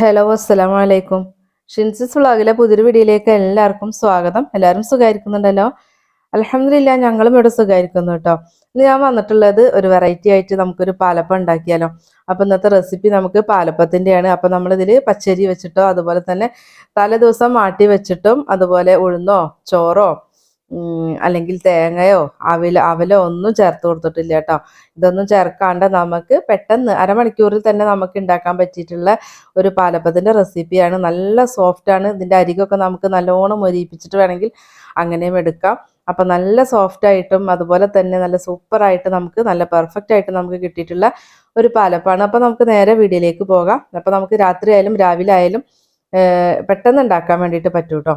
Hello അസ്സലാമു അലൈക്കും ഷിൻസിസ് വ്ളോഗിലെ പുതിയൊരു വീഡിയോയിലേക്ക് എല്ലാവർക്കും സ്വാഗതം. എല്ലാവരും സുഖമായിരിക്കുന്നുണ്ടല്ലോ അലഹമില്ല ഞങ്ങളും ഇവിടെ സുഖമായിരിക്കുന്നു കേട്ടോ. ഇന്ന് ഞാൻ വന്നിട്ടുള്ളത് ഒരു വെറൈറ്റി ആയിട്ട് നമുക്കൊരു പാലപ്പം ഉണ്ടാക്കിയാലോ. അപ്പം ഇന്നത്തെ റെസിപ്പി നമുക്ക് പാലപ്പത്തിന്റെയാണ് അപ്പം നമ്മളിതിൽ പച്ചരി വെച്ചിട്ടോ അതുപോലെ തന്നെ തലേ ദിവസം മാട്ടി വെച്ചിട്ടും അതുപോലെ ഉഴുന്നോ ചോറോ അല്ലെങ്കിൽ തേങ്ങയോ അവില അവലോ ഒന്നും ചേർത്ത് കൊടുത്തിട്ടില്ല കേട്ടോ. ഇതൊന്നും ചേർക്കാണ്ട് നമുക്ക് പെട്ടെന്ന് അരമണിക്കൂറിൽ തന്നെ നമുക്ക് ഉണ്ടാക്കാൻ പറ്റിയിട്ടുള്ള ഒരു പാലപ്പത്തിന്റെ റെസിപ്പിയാണ് നല്ല സോഫ്റ്റ് ആണ്. ഇതിന്റെ അരികൊക്കെ നമുക്ക് നല്ലോണം മൊരിയിപ്പിച്ചിട്ട് വേണമെങ്കിൽ അങ്ങനെയും എടുക്കാം. അപ്പം നല്ല സോഫ്റ്റ് ആയിട്ടും അതുപോലെ തന്നെ നല്ല സൂപ്പറായിട്ട് നമുക്ക് നല്ല പെർഫെക്റ്റ് ആയിട്ട് നമുക്ക് കിട്ടിയിട്ടുള്ള ഒരു പാലപ്പാണ് അപ്പം നമുക്ക് നേരെ വീഡിയോയിലേക്ക് പോകാം. അപ്പം നമുക്ക് രാത്രി ആയാലും രാവിലെ ആയാലും പെട്ടെന്ന് ഉണ്ടാക്കാൻ വേണ്ടിയിട്ട് പറ്റൂ കേട്ടോ.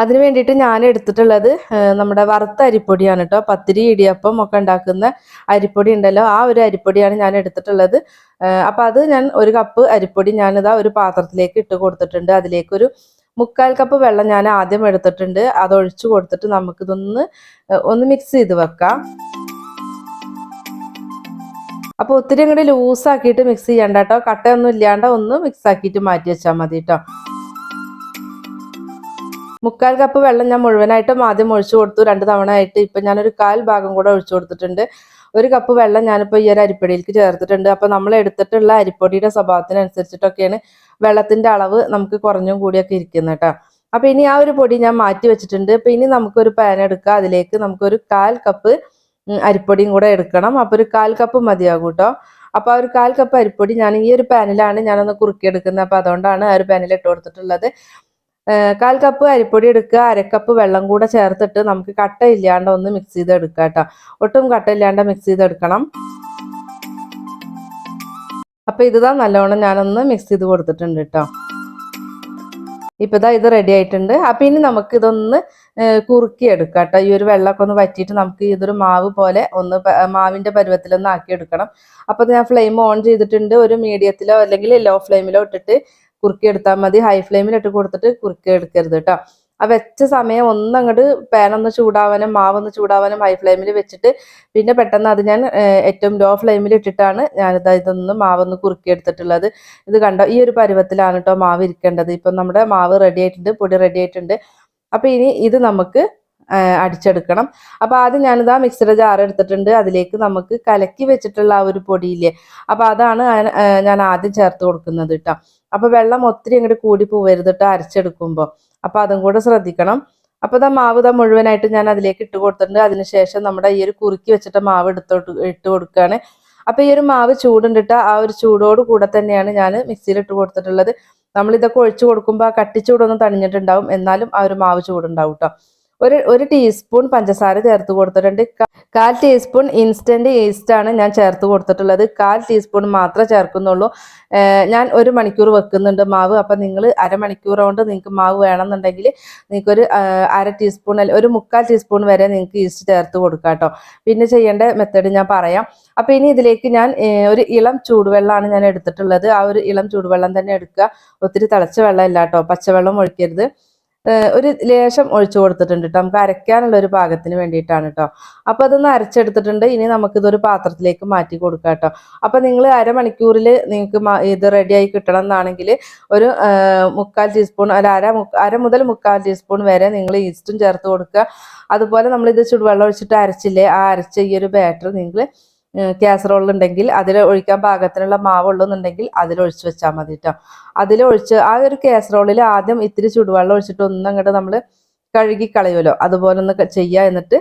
അതിന് വേണ്ടിയിട്ട് ഞാൻ എടുത്തിട്ടുള്ളത് നമ്മുടെ വറുത്ത അരിപ്പൊടിയാണ് കേട്ടോ പത്തിരി ഇടിയപ്പം ഒക്കെ ഉണ്ടാക്കുന്ന അരിപ്പൊടി ഉണ്ടല്ലോ. ആ ഒരു അരിപ്പൊടിയാണ് ഞാൻ എടുത്തിട്ടുള്ളത്. അപ്പോൾ അപ്പം അത് ഞാൻ ഒരു കപ്പ് അരിപ്പൊടി ഞാനിതാ ഒരു പാത്രത്തിലേക്ക് ഇട്ട് കൊടുത്തിട്ടുണ്ട്. അതിലേക്ക് ഒരു മുക്കാൽ കപ്പ് വെള്ളം ഞാൻ ആദ്യം എടുത്തിട്ടുണ്ട്. അത് ഒഴിച്ചു കൊടുത്തിട്ട് നമുക്കിതൊന്ന് ഒന്ന് മിക്സ് ചെയ്ത് വെക്കാം. അപ്പോൾ ഒത്തിരി അങ്ങോട്ട് ലൂസാക്കിയിട്ട് മിക്സ് ചെയ്യണ്ട കേട്ടോ കട്ടയൊന്നും ഇല്ലാണ്ട് ഒന്ന് മിക്സ് ആക്കിയിട്ട് മാറ്റി വെച്ചാൽ മതി കേട്ടോ മുക്കാൽ കപ്പ് വെള്ളം ഞാൻ മുഴുവനായിട്ടും ആദ്യം ഒഴിച്ചു കൊടുത്തു. രണ്ട് തവണ ആയിട്ട് ഇപ്പം ഞാനൊരു കാൽ ഭാഗം കൂടെ ഒഴിച്ചു കൊടുത്തിട്ടുണ്ട്. ഒരു കപ്പ് വെള്ളം ഞാനിപ്പോൾ ഈ ഒരു അരിപ്പൊടിയിലേക്ക് ചേർത്തിട്ടുണ്ട്. അപ്പോൾ നമ്മൾ എടുത്തിട്ടുള്ള അരിപ്പൊടിയുടെ സ്വഭാവത്തിനനുസരിച്ചിട്ടൊക്കെയാണ് വെള്ളത്തിന്റെ അളവ് നമുക്ക് കുറഞ്ഞും കൂടിയൊക്കെ ഇരിക്കുന്നത് കേട്ടോ. അപ്പോൾ ഇനി ആ ഒരു പൊടി ഞാൻ മാറ്റി വെച്ചിട്ടുണ്ട്. അപ്പോൾ ഇനി നമുക്കൊരു പാൻ എടുക്കാം. അതിലേക്ക് നമുക്കൊരു കാൽ കപ്പ് അരിപ്പൊടിയും കൂടെ എടുക്കണം. അപ്പോൾ ഒരു കാൽ കപ്പ് മതിയാകും കേട്ടോ. അപ്പോൾ ആ ഒരു കാൽ കപ്പ് അരിപ്പൊടി ഞാൻ ഈ ഒരു പാനിലാണ് ഞാനൊന്ന് കുറുക്കിയെടുക്കുന്നത്. അപ്പോൾ അതുകൊണ്ടാണ് ആ ഒരു പാനിൽ ഇട്ട് കൊടുത്തിട്ടുള്ളത്. കാൽ കപ്പ് അരിപ്പൊടി എടുക്കുക അരക്കപ്പ് വെള്ളം കൂടെ ചേർത്തിട്ട് നമുക്ക് കട്ട ഇല്ലാണ്ട് ഒന്ന് മിക്സ് ചെയ്ത് എടുക്കുക കേട്ടോ. ഒട്ടും കട്ട ഇല്ലാണ്ട് മിക്സ് ചെയ്തെടുക്കണം. അപ്പൊ ഇതാ നല്ലോണം ഞാനൊന്ന് മിക്സ് ചെയ്ത് കൊടുത്തിട്ടുണ്ട് കേട്ടോ. ഇപ്പൊ ഇതാ ഇത് റെഡി ആയിട്ടുണ്ട്. അപ്പൊ ഇനി നമുക്ക് ഇതൊന്ന് കുറുക്കി എടുക്കാം കേട്ടോ. ഈ ഒരു വെള്ളമൊക്കെ ഒന്ന് വറ്റിയിട്ട് നമുക്ക് ഇതൊരു മാവ് പോലെ ഒന്ന് മാവിന്റെ പരുവത്തിലൊന്ന് ആക്കി എടുക്കണം അപ്പൊ ഞാൻ ഫ്ലെയിം ഓൺ ചെയ്തിട്ടുണ്ട്. ഒരു മീഡിയത്തിലോ അല്ലെങ്കിൽ ലോ ഫ്ലെയിമിലോ ഇട്ടിട്ട് കുറുക്കി എടുത്താൽ മതി. ഹൈ ഫ്ലെയിമിൽ ഇട്ട് കൊടുത്തിട്ട് കുറുക്കി എടുക്കരുത് കേട്ടോ ആ വെച്ച സമയം ഒന്ന് അങ്ങോട്ട് പാനൊന്ന് ചൂടാവാനും മാവൊന്ന് ചൂടാവാനും ഹൈ ഫ്ലെയിമിൽ വെച്ചിട്ട് പിന്നെ പെട്ടെന്ന് അത് ഞാൻ ഏറ്റവും ലോ ഫ്ലെയിമിൽ ഇട്ടിട്ടാണ് ഞാനിത് ഇതൊന്ന് മാവൊന്ന് കുറുക്കി എടുത്തിട്ടുള്ളത്. ഇത് കണ്ടോ? ഈ ഒരു പരുവത്തിലാണ് കേട്ടോ മാവ് ഇരിക്കേണ്ടത്. ഇപ്പം നമ്മുടെ മാവ് റെഡി ആയിട്ടുണ്ട് പൊടി റെഡി ആയിട്ടുണ്ട്. അപ്പം ഇനി ഇത് നമുക്ക് അടിച്ചെടുക്കണം. അപ്പോൾ ആദ്യം ഞാനിതാ മിക്സിയുടെ ജാർ എടുത്തിട്ടുണ്ട്. അതിലേക്ക് നമുക്ക് കലക്കി വെച്ചിട്ടുള്ള ആ ഒരു പൊടിയില്ലേ അപ്പോൾ അതാണ് ഞാൻ- ആദ്യം ചേർത്ത് കൊടുക്കുന്നത് കേട്ടോ അപ്പോൾ വെള്ളം ഒത്തിരി അങ്ങോട്ട് കൂടി പോവരുത് കേട്ടോ അരച്ചെടുക്കുമ്പോൾ അപ്പോൾ അതും കൂടെ ശ്രദ്ധിക്കണം. അപ്പോൾ ഇതാ മാവ് ഇതാ മുഴുവനായിട്ട് ഞാൻ അതിലേക്ക് ഇട്ട് കൊടുത്തിട്ടുണ്ട്. അതിനുശേഷം നമ്മുടെ ഈ ഒരു കുറുക്കി വെച്ചിട്ട് മാവ് എടുത്തോട്ട് ഇട്ട് കൊടുക്കുകയാണ് അപ്പോൾ ഈ ഒരു മാവ് ചൂടുണ്ടിട്ട് ആ ഒരു ചൂടോട് കൂടെ തന്നെയാണ് ഞാൻ മിക്സിയിൽ ഇട്ട് കൊടുത്തിട്ടുള്ളത്. നമ്മൾ ഇതൊക്കെ ഒഴിച്ചു കൊടുക്കുമ്പോൾ ആ കട്ടിച്ചൂടൊന്നും തണിഞ്ഞിട്ടുണ്ടാവും. എന്നാലും ആ ഒരു മാവ് ചൂടുണ്ടാവും കേട്ടോ ഒരു ഒരു ടീസ്പൂൺ പഞ്ചസാര ചേർത്ത് കൊടുത്തിട്ടുണ്ട് കാൽ ടീസ്പൂൺ ഇൻസ്റ്റന്റ് ഈസ്റ്റ് ആണ് ഞാൻ ചേർത്ത് കൊടുത്തിട്ടുള്ളത്. കാൽ ടീസ്പൂൺ മാത്രമേ ചേർക്കുന്നുള്ളൂ. ഞാൻ ഒരു മണിക്കൂർ വെക്കുന്നുണ്ട് മാവ്. അപ്പം നിങ്ങൾ അരമണിക്കൂർ കൊണ്ട് നിങ്ങൾക്ക് മാവ് വേണമെന്നുണ്ടെങ്കിൽ നിങ്ങൾക്കൊരു അര ടീസ്പൂൺ അല്ല ഒരു മുക്കാൽ ടീസ്പൂൺ വരെ നിങ്ങൾക്ക് ഈസ്റ്റ് ചേർത്ത് കൊടുക്കാം കേട്ടോ. പിന്നെ ചെയ്യേണ്ട മെത്തേഡ് ഞാൻ പറയാം. അപ്പം ഇനി ഇതിലേക്ക് ഞാൻ ഒരു ഇളം ചൂടുവെള്ളമാണ് ഞാൻ എടുത്തിട്ടുള്ളത്. ആ ഒരു ഇളം ചൂടുവെള്ളം തന്നെ എടുക്കുക. ഒത്തിരി തിളച്ച വെള്ളം ഇല്ല കേട്ടോ. പച്ചവെള്ളം ഒഴിക്കരുത്. ഒരു ലേശം ഒഴിച്ചു കൊടുത്തിട്ടുണ്ട് കേട്ടോ നമുക്ക് അരയ്ക്കാനുള്ള ഒരു പാകത്തിന് വേണ്ടിയിട്ടാണ് കേട്ടോ അപ്പോൾ അതൊന്ന് അരച്ചെടുത്തിട്ടുണ്ട്. ഇനി നമുക്കിതൊരു പാത്രത്തിലേക്ക് മാറ്റി കൊടുക്കാം കേട്ടോ അപ്പോൾ നിങ്ങൾ അരമണിക്കൂറിൽ നിങ്ങൾക്ക് ഇത് റെഡിയായി കിട്ടണം എന്നാണെങ്കിൽ ഒരു മുക്കാൽ ടീസ്പൂൺ അല്ല അര അര മുതൽ മുക്കാൽ ടീസ്പൂൺ വരെ നിങ്ങൾ ഈസ്റ്റും ചേർത്ത് കൊടുക്കുക. അതുപോലെ നമ്മൾ ഇത് ചുടുവെള്ളം ഒഴിച്ചിട്ട് അരച്ചില്ലേ ആ അരച്ച ഈ ഒരു ബാറ്റർ നിങ്ങൾ കാസറോൾ ഉണ്ടെങ്കിൽ അതിൽ ഒഴിക്കാൻ പാകത്തിനുള്ള മാവ് ഉള്ളെന്നുണ്ടെങ്കിൽ അതിൽ ഒഴിച്ച് വെച്ചാൽ മതി കേട്ടോ അതിൽ ഒഴിച്ച് ആ ഒരു കാസറോളിൽ ആദ്യം ഇത്തിരി ചുടുവെള്ളം ഒഴിച്ചിട്ട് ഒന്നും അങ്ങോട്ട് നമ്മൾ കഴുകി കളയുമല്ലോ അതുപോലെ ഒന്ന് ചെയ്യുക എന്നിട്ട്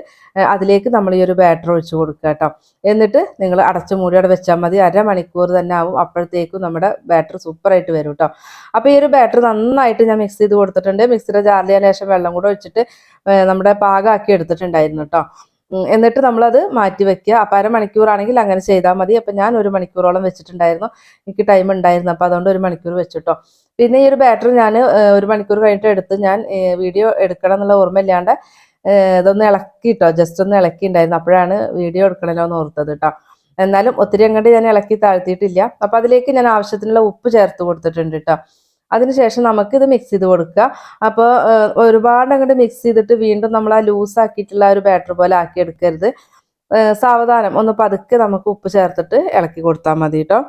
അതിലേക്ക് നമ്മൾ ഈ ഒരു ബാറ്റർ ഒഴിച്ച് കൊടുക്കുക കേട്ടോ എന്നിട്ട് നിങ്ങൾ അടച്ചു മൂടി അവിടെ വെച്ചാൽ മതി. അരമണിക്കൂർ തന്നെ ആവും അപ്പോഴത്തേക്കും നമ്മുടെ ബാറ്റർ സൂപ്പറായിട്ട് വരും കേട്ടോ അപ്പോൾ ഈ ഒരു ബാറ്റർ നന്നായിട്ട് ഞാൻ മിക്സ് ചെയ്ത് കൊടുത്തിട്ടുണ്ട്. മിക്സിയുടെ ജാറിൽ ഞാൻ വെള്ളം കൂടെ ഒഴിച്ചിട്ട് നമ്മുടെ പാകമാക്കി എടുത്തിട്ടുണ്ടായിരുന്നു കേട്ടോ എന്നിട്ട് നമ്മളത് മാറ്റി വെക്കുക. അപ്പം അരമണിക്കൂറാണെങ്കിൽ അങ്ങനെ ചെയ്താൽ മതി. അപ്പം ഞാൻ ഒരു മണിക്കൂറോളം വെച്ചിട്ടുണ്ടായിരുന്നു. എനിക്ക് ടൈം ഉണ്ടായിരുന്നു. അപ്പം അതുകൊണ്ട് ഒരു മണിക്കൂർ വെച്ചിട്ടോ. പിന്നെ ഈ ഒരു ബാറ്ററി ഞാൻ ഒരു മണിക്കൂർ കഴിഞ്ഞിട്ട് എടുത്ത് ഞാൻ വീഡിയോ എടുക്കണം എന്നുള്ള ഓർമ്മയില്ലാണ്ട് ഇതൊന്ന് ഇളക്കിട്ടോ. ജസ്റ്റ് ഒന്ന് ഇളക്കിയിട്ടുണ്ടായിരുന്നു. അപ്പോഴാണ് വീഡിയോ എടുക്കണല്ലോ എന്ന് ഓർത്തത് കേട്ടോ എന്നാലും ഒത്തിരി അങ്ങോട്ട് ഞാൻ ഇളക്കി താഴ്ത്തിയിട്ടില്ല. അപ്പം അതിലേക്ക് ഞാൻ ആവശ്യത്തിനുള്ള ഉപ്പ് ചേർത്ത് കൊടുത്തിട്ടുണ്ട് കേട്ടോ അതിനുശേഷം നമുക്ക് ഇത് മിക്സ് ചെയ്ത് കൊടുക്കുക. അപ്പോൾ ഒരുപാട് അങ്ങോട്ട് മിക്സ് ചെയ്തിട്ട് വീണ്ടും നമ്മൾ ആ ലൂസാക്കിയിട്ടുള്ള ഒരു ബാറ്റർ പോലെ ആക്കി എടുക്കരുത്. സാവധാനം. ഒന്ന് പതുക്കെ നമുക്ക് ഉപ്പ് ചേർത്തിട്ട് ഇളക്കി കൊടുത്താൽ മതി കേട്ടോ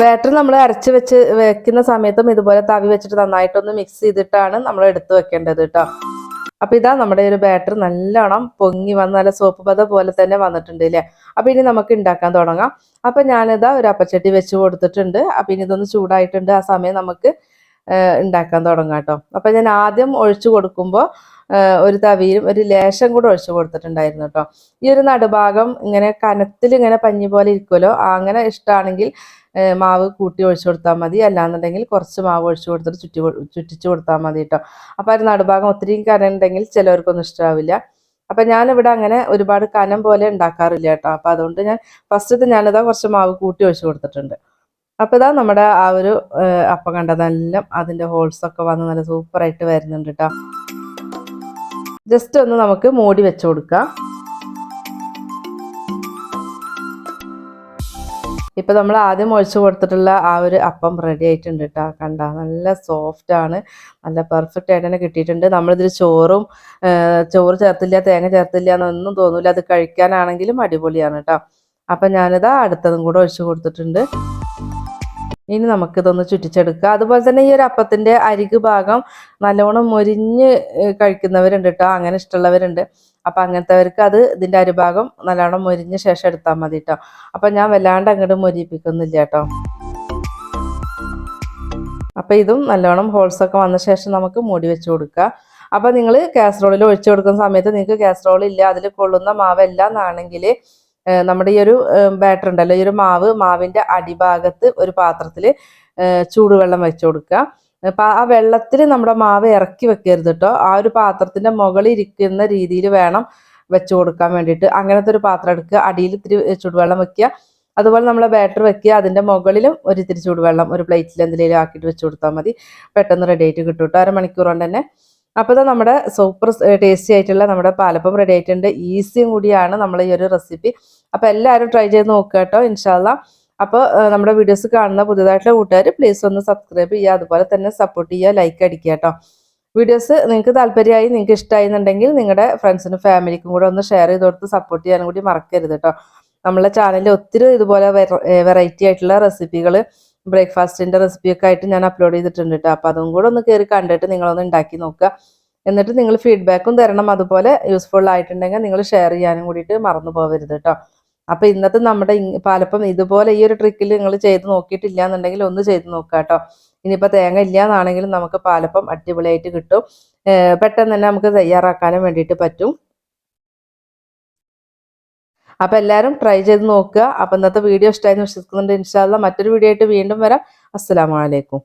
ബാറ്റർ നമ്മൾ അരച്ച് വെച്ച് വെക്കുന്ന സമയത്തും ഇതുപോലെ തവി വെച്ചിട്ട് നന്നായിട്ടൊന്ന് മിക്സ് ചെയ്തിട്ടാണ് നമ്മൾ എടുത്ത് വെക്കേണ്ടത് കേട്ടോ അപ്പൊ ഇതാ നമ്മുടെ ഒരു ബാറ്റർ നല്ലോണം പൊങ്ങി വന്ന് നല്ല സോപ്പ് പത പോലെ തന്നെ വന്നിട്ടുണ്ട് അല്ലേ അപ്പൊ ഇനി നമുക്ക് ഉണ്ടാക്കാൻ തുടങ്ങാം. അപ്പൊ ഞാനിതാ ഒരു അപ്പച്ചട്ടി വെച്ച് കൊടുത്തിട്ടുണ്ട്. അപ്പൊ ഇനി ഇതൊന്ന് ചൂടായിട്ടുണ്ട്. ആ സമയം നമുക്ക് ഉണ്ടാക്കാൻ തുടങ്ങാം കേട്ടോ അപ്പൊ ഞാൻ ആദ്യം ഒഴിച്ചു കൊടുക്കുമ്പോൾ ഒരു തവിയും ഒരു ലേശം കൂടെ ഒഴിച്ചു കൊടുത്തിട്ടുണ്ടായിരുന്നു കേട്ടോ ഈ ഒരു നടുഭാഗം ഇങ്ങനെ കനത്തിൽ ഇങ്ങനെ പഞ്ഞി പോലെ ഇരിക്കുമല്ലോ അങ്ങനെ ഇഷ്ടമാണെങ്കിൽ മാവ് കൂട്ടി ഒഴിച്ചു കൊടുത്താൽ മതി. അല്ലാന്നുണ്ടെങ്കിൽ കുറച്ച് മാവ് ഒഴിച്ചു കൊടുത്തിട്ട് ചുറ്റി ചുറ്റിച്ചു കൊടുത്താൽ മതി കേട്ടോ അപ്പോൾ ഒരു നടുഭാഗം ഒത്തിരി കനം ഉണ്ടെങ്കിൽ ചിലവർക്കൊന്നും ഇഷ്ടമാവില്ല അപ്പം ഞാനിവിടെ അങ്ങനെ ഒരുപാട് കനം പോലെ ഉണ്ടാക്കാറില്ല കേട്ടോ അപ്പം അതുകൊണ്ട് ഞാൻ ഫസ്റ്റത്തെ ഞാനിതാ കുറച്ച് മാവ് കൂട്ടി ഒഴിച്ചു കൊടുത്തിട്ടുണ്ട്. അപ്പോൾ ഇതാ നമ്മുടെ ആ ഒരു അപ്പം കണ്ടതെല്ലാം അതിന്റെ ഹോൾസൊക്കെ വന്ന് നല്ല സൂപ്പറായിട്ട് വരുന്നുണ്ട് കേട്ടോ ജസ്റ്റ് ഒന്ന് നമുക്ക് മൂടി വെച്ച് കൊടുക്കാം. ഇപ്പൊ നമ്മൾ ആദ്യം ഒഴിച്ചു കൊടുത്തിട്ടുള്ള ആ ഒരു അപ്പം റെഡി ആയിട്ടുണ്ട് കേട്ടോ കണ്ട നല്ല സോഫ്റ്റ് ആണ്. നല്ല പെർഫെക്റ്റ് ആയിട്ട് തന്നെ കിട്ടിയിട്ടുണ്ട്. നമ്മളിതിൽ ചോറും ചോറ് ചേർത്തില്ല തേങ്ങ ചേർത്തില്ല എന്നൊന്നും തോന്നൂല. അത് കഴിക്കാനാണെങ്കിലും അടിപൊളിയാണ് കേട്ടോ അപ്പം ഞാനിതാ അടുത്തതും കൂടെ ഒഴിച്ചു കൊടുത്തിട്ടുണ്ട്. ഇനി നമുക്കിതൊന്ന് ചുറ്റിച്ചെടുക്കുക അതുപോലെ തന്നെ ഈ ഒരു അപ്പത്തിന്റെ അരികു ഭാഗം നല്ലോണം മൊരിഞ്ഞ് കഴിക്കുന്നവരുണ്ട് കേട്ടോ അങ്ങനെ ഇഷ്ടമുള്ളവരുണ്ട്. അപ്പം അങ്ങനത്തെവർക്ക് അത് ഇതിന്റെ അരിഭാഗം നല്ലോണം മൊരിഞ്ഞ ശേഷം എടുത്താൽ മതി കേട്ടോ അപ്പം ഞാൻ വല്ലാണ്ട് അങ്ങോട്ട് മൊരിപ്പിക്കുന്നില്ല കേട്ടോ അപ്പം ഇതും നല്ലോണം ഹോൾസൊക്കെ വന്ന ശേഷം നമുക്ക് മൂടി വെച്ച് കൊടുക്കുക അപ്പം നിങ്ങൾ കാസറോളിൽ ഒഴിച്ചു കൊടുക്കുന്ന സമയത്ത് നിങ്ങൾക്ക് കാസറോൾ ഇല്ല അതിൽ കൊള്ളുന്ന മാവല്ല എന്നാണെങ്കിൽ നമ്മുടെ ഈ ഒരു ബാറ്റർ ഉണ്ടല്ലോ ഈ ഒരു മാവ് മാവിന്റെ അടിഭാഗത്ത് ഒരു പാത്രത്തിൽ ചൂടുവെള്ളം വെച്ച് കൊടുക്കുക അപ്പം ആ വെള്ളത്തിൽ നമ്മുടെ മാവ് ഇറക്കി വെക്കരുത് കേട്ടോ ആ ഒരു പാത്രത്തിന്റെ മുകളിൽ ഇരിക്കുന്ന രീതിയിൽ വേണം വെച്ച് കൊടുക്കാൻ വേണ്ടിയിട്ട്. അങ്ങനത്തെ ഒരു പാത്രം എടുക്കുക. അടിയിൽ ഇത്തിരി ചൂടുവെള്ളം വെക്കുക. അതുപോലെ നമ്മൾ ബാറ്റർ വെക്കുക. അതിന്റെ മുകളിലും ഒരു ഇത്തിരി ചൂടുവെള്ളം ഒരു പ്ലേറ്റിൽ എന്തെങ്കിലും ആക്കിയിട്ട് വെച്ച് കൊടുത്താൽ മതി. പെട്ടെന്ന് റെഡി ആയിട്ട് കിട്ടും കേട്ടോ അരമണിക്കൂർ കൊണ്ട് തന്നെ. അപ്പോൾ ഇത് നമ്മുടെ സൂപ്പർ ടേസ്റ്റി ആയിട്ടുള്ള നമ്മുടെ പാലപ്പം റെഡി ആയിട്ടുണ്ട്. ഈസിയും കൂടിയാണ് നമ്മൾ ഈ ഒരു റെസിപ്പി അപ്പോൾ എല്ലാവരും ട്രൈ ചെയ്ത് നോക്കുക കേട്ടോ ഇൻഷാല്ല അപ്പോൾ നമ്മുടെ വീഡിയോസ് കാണുന്ന പുതിയതായിട്ടുള്ള കൂട്ടുകാർ പ്ലീസ് ഒന്ന് സബ്സ്ക്രൈബ് ചെയ്യുക. അതുപോലെ തന്നെ സപ്പോർട്ട് ചെയ്യുക ലൈക്ക് അടിക്കുക കേട്ടോ. വീഡിയോസ് നിങ്ങൾക്ക് താല്പര്യമായി നിങ്ങൾക്ക് ഇഷ്ടമായി എന്നുണ്ടെങ്കിൽ നിങ്ങളുടെ ഫ്രണ്ട്സിനും ഫാമിലിക്കും കൂടെ ഒന്ന് ഷെയർ ചെയ്ത് കൊടുത്ത് സപ്പോർട്ട് ചെയ്യാനും കൂടി മറക്കരുത് കേട്ടോ. നമ്മളെ ചാനലിൽ ഒത്തിരി ഇതുപോലെ വെറൈറ്റി ആയിട്ടുള്ള റെസിപ്പികൾ ബ്രേക്ക്ഫാസ്റ്റിന്റെ റെസിപ്പിയൊക്കെ ആയിട്ട് ഞാൻ അപ്ലോഡ് ചെയ്തിട്ടുണ്ട് കേട്ടോ. അപ്പോൾ അതും കൂടെ ഒന്ന് കയറി കണ്ടിട്ട് നിങ്ങളൊന്ന് ഉണ്ടാക്കി നോക്കുക. എന്നിട്ട് നിങ്ങൾ ഫീഡ്ബാക്കും തരണം. അതുപോലെ യൂസ്ഫുൾ ആയിട്ടുണ്ടെങ്കിൽ നിങ്ങൾ ഷെയർ ചെയ്യാനും കൂടിയിട്ട് മറന്നു പോകരുത് കേട്ടോ. അപ്പോൾ ഇന്നത്തെ നമ്മുടെ പലപ്പം ഇതുപോലെ ഈ ഒരു ട്രിക്കിൽ നിങ്ങൾ ചെയ്ത് നോക്കിയിട്ടില്ല എന്നുണ്ടെങ്കിൽ ഒന്ന് ചെയ്ത് നോക്കുക കേട്ടോ. ഇനിയിപ്പോൾ തേങ്ങ ഇല്ല എന്നാണെങ്കിലും നമുക്ക് പാലപ്പം അടിപൊളിയായിട്ട് കിട്ടും. പെട്ടെന്ന് തന്നെ നമുക്ക് തയ്യാറാക്കാനും വേണ്ടിയിട്ട് പറ്റും. അപ്പോൾ എല്ലാവരും ട്രൈ ചെയ്ത് നോക്കുക. അപ്പോൾ ഇന്നത്തെ വീഡിയോ ഇഷ്ടമായി വിശ്വസിക്കുന്നുണ്ട്. ഇൻഷാല്ല മറ്റൊരു വീഡിയോ ആയിട്ട് വീണ്ടും വരാം. അലൈക്കും.